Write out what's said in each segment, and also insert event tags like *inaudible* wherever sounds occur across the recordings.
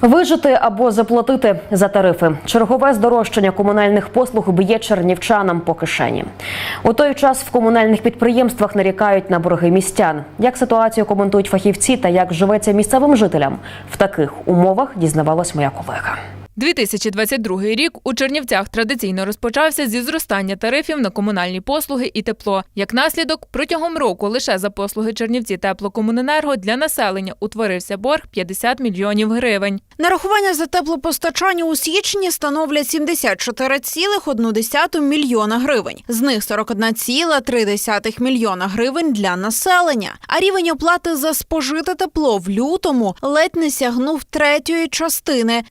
Вижити або заплатити за тарифи. Чергове здорожчання комунальних послуг б'є чернівчанам по кишені. У той час в комунальних підприємствах нарікають на борги містян. Як ситуацію коментують фахівці та як живеться місцевим жителям в таких умовах дізнавалась моя колега. 2022 рік у Чернівцях традиційно розпочався зі зростання тарифів на комунальні послуги і тепло. Як наслідок, протягом року лише за послуги Чернівці теплокомуненерго для населення утворився борг 50 мільйонів гривень. Нарахування за теплопостачання у січні становлять 74,1 мільйона гривень. З них 41,3 мільйона гривень для населення. А рівень оплати за спожите тепло в лютому ледь не сягнув третьої частини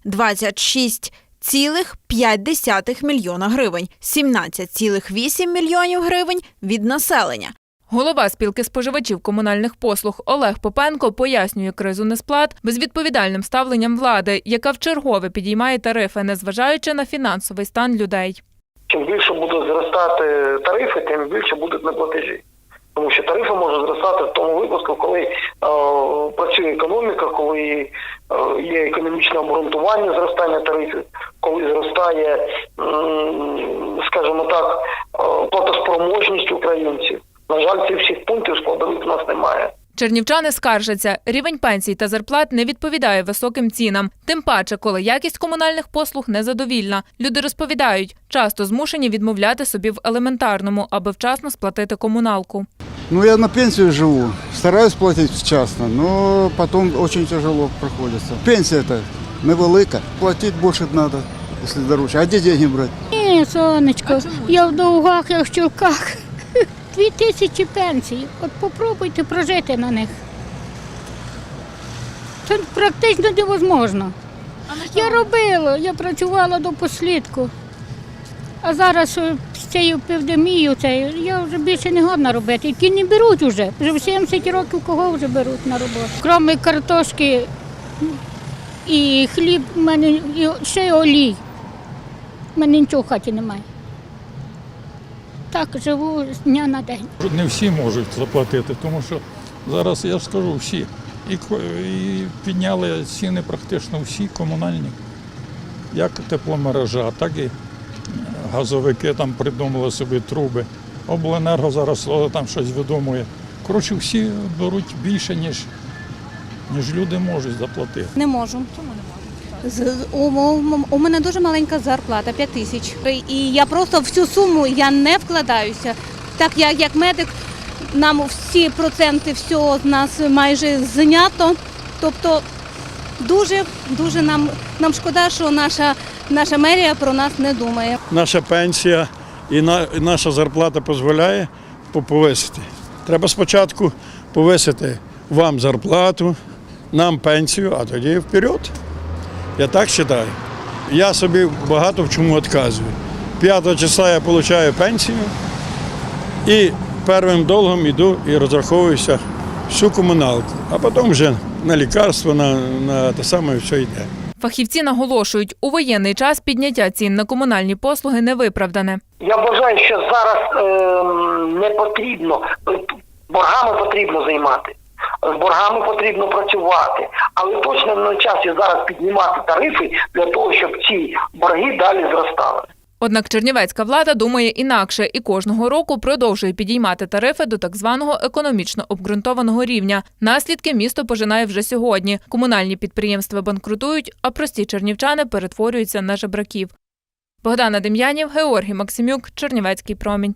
26,5 мільйона гривень, 17,8 мільйонів гривень від населення. Голова спілки споживачів комунальних послуг Олег Попенко пояснює кризу несплат безвідповідальним ставленням влади, яка вчергове підіймає тарифи, незважаючи на фінансовий стан людей. Чим більше будуть зростати тарифи, тим більше будуть неплатежі. Тому що тарифи можуть зростати в тому випадку, коли е, працює економіка, коли е, є економічне обґрунтування зростання тарифів, коли зростає, скажімо так, е, платоспроможність українців. На жаль, цих всіх пунктів складових нас немає. Чернівчани скаржаться, рівень пенсій та зарплат не відповідає високим цінам. Тим паче, коли якість комунальних послуг незадовільна. Люди розповідають, часто змушені відмовляти собі в елементарному, аби вчасно сплатити комуналку. Ну, я на пенсию живу, стараюсь платить вчасно, но потом очень тяжело приходится. Пенсия-то невелика, платить больше надо, если дороже. А где деньги брать? Ні, сонечко, я в довгах, я в щурках. *laughs* Дві тисячі пенсій. От попробуйте прожити на них. Це практично невозможно. Я робила, я працювала до послідку. А зараз з цією епідемією, цією, я вже більше не годна робити. Які не беруть вже. Вже в 70 років кого вже беруть на роботу. Кроме картошки і хліб, в мене і ще й олій. У мене нічого в хаті немає. Так живу з дня на день. Не всі можуть заплатити, тому що зараз я скажу всі. І, і підняли ціни практично всі комунальні, як тепломережа, так і газовики там придумали собі труби. Обленерго зараз там щось видумує. Коротше, всі беруть більше, ніж, ніж люди можуть заплатити. Не можу. Чому не можу? У, у, у мене дуже маленька зарплата 5 тисяч. І я просто всю суму я не вкладаюся. Так як, як медик, нам всі проценти всього з нас майже знято. Тобто дуже, дуже нам, нам шкода, що наша, наша мерія про нас не думає. наша пенсія і, наша зарплата дозволяє повисити. Треба спочатку повисити вам зарплату, нам пенсію, а тоді вперед. Я так вважаю. Я собі багато в чому відказую. 5 числа я отримую пенсію і первим долгом йду і розраховуюся всю комуналку, а потім вже на лікарство, на, на те саме все йде. Фахівці наголошують, у воєнний час підняття цін на комунальні послуги невиправдане. Я вважаю, що зараз е, не потрібно боргами потрібно займати. З боргами потрібно працювати, але точно на часі зараз піднімати тарифи для того, щоб ці борги далі зростали. Однак чернівецька влада думає інакше і кожного року продовжує підіймати тарифи до так званого економічно обґрунтованого рівня. Наслідки місто пожинає вже сьогодні. Комунальні підприємства банкрутують, а прості чернівчани перетворюються на жебраків. Богдана Дем'янів, Георгій Максимюк, Чернівецький промінь.